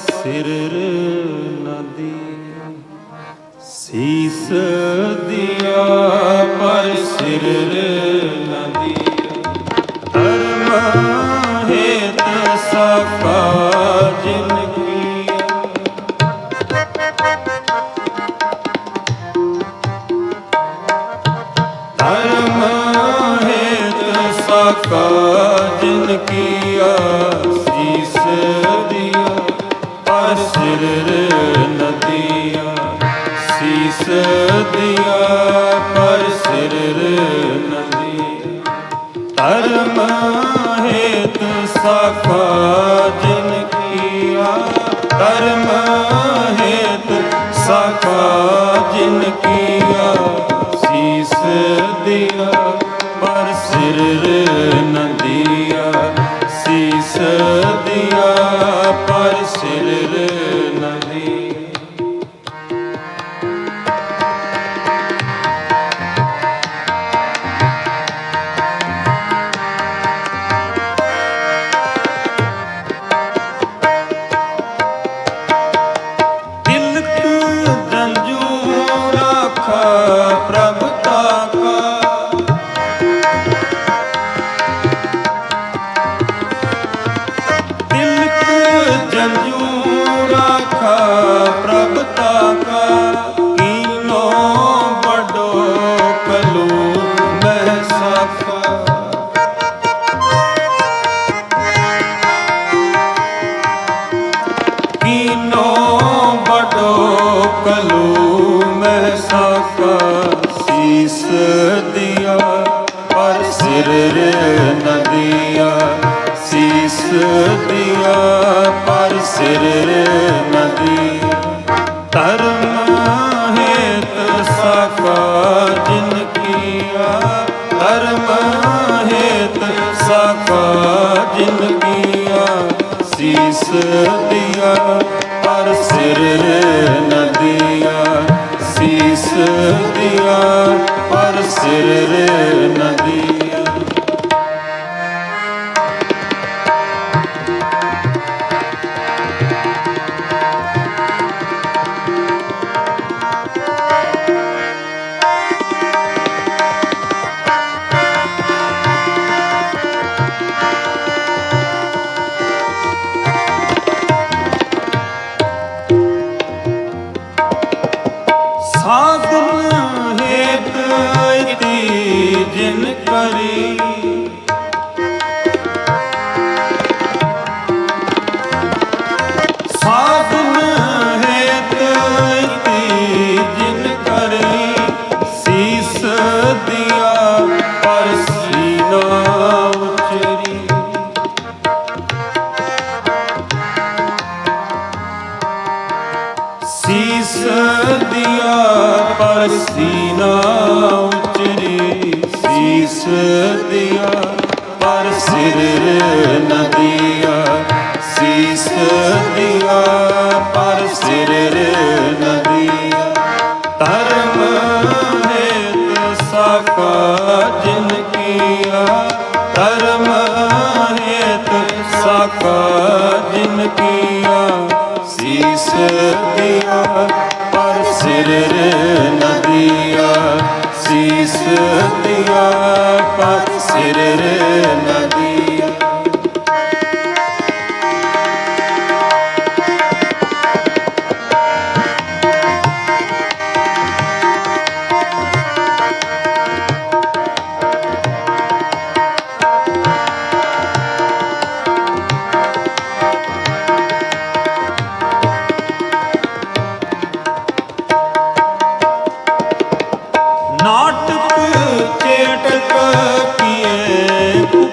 ਸਿਰ ਨਦੀ ਸੀਸ ਦਿਆ ਪਰ ਸਿਰ ਨਦੀ ਧਰਮ ਹੇਤ ਸਖਾ ਜਿਨ ਧਰਮ ਹੇਤ ਸਖਾ ਜਿਨ ਕੀਆ। ਸੀਸ ਦਿਆ ਪਰ ਸਿਰ ਨਦੀਆ ਧਰਮ ਹੇਤ ਸਖਾ ਜਿਨ ਕੀਆ। ਨਦੀਆ, ਸੀਸ ਦਿਆ, ਪਰ ਸਿਰ ਨਦੀਆ ਧਰਮ ਹੇਤ ਸਾਕਾ ਜਿਨ ਕੀਆ ਧਰਮ ਹੇਤ ਸਾਕਾ ਜਿਨ ਕੀਆ ਸੀਸ ਦਿਆ, ਪਰ ਸਿਰ ਸਾਧਨ ਹੇਤ ਇਤੀ ਜਿਨ ਕਰੀ। ਸੀਸ ਦਿਆ ਪਰ ਸੀਨਾ ਉਚਰੀ ਸੀਸ ਦਿਆ ਪਰ ਸਿਰ ਨਦੀਆ। ਸੀਸ ਦਿਆ ਪਰ ਸਿਰ ਨਦੀਆ। ਧਰਮ ਹੇਤ ਸਾਕਾ ਜਿਨ ਕੀਆ। ਧਰਮ ਹੇਤ ਸਾਕਾ ਜਿਨ ਕੀਆ। ਸੀਸ ਨਦੀ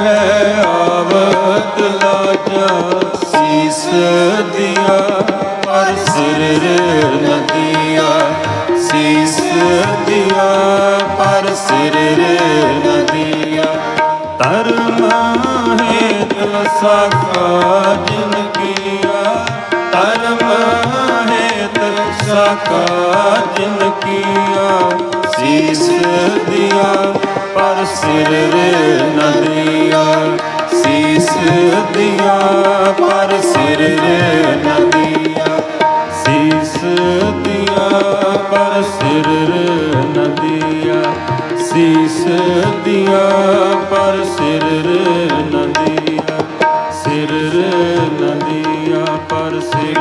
ਲੋਗਨ ਕਹੈ ਆਵਤ ਲਾਜਾ ਸੀਸ ਦੀ ਦਿਆ, ਪਰ ਸਿਰ ਨਦੀਆ ਸੀਸ ਦਿਆ, ਪਰ ਸਿਰ ਨਦੀਆ ਧਰਮ ਹੇਤ ਸਾਖਾ ਜਿਨ ਕੀਆ। ਧਰਮ ਹੇਤ ਸਾਖਾ ਜਿਨ ਕੀਆ। ਸੀਸ ਦਿਆ, ਪਰ ਸਿਰ ਨਦੀਆ ਸੀਸ ਦਿਆ ਪਰ ਸਿਰ ਨਦੀਆ। ਸਿਰ ਨਦੀਆ ਪਰ ਸਿਰ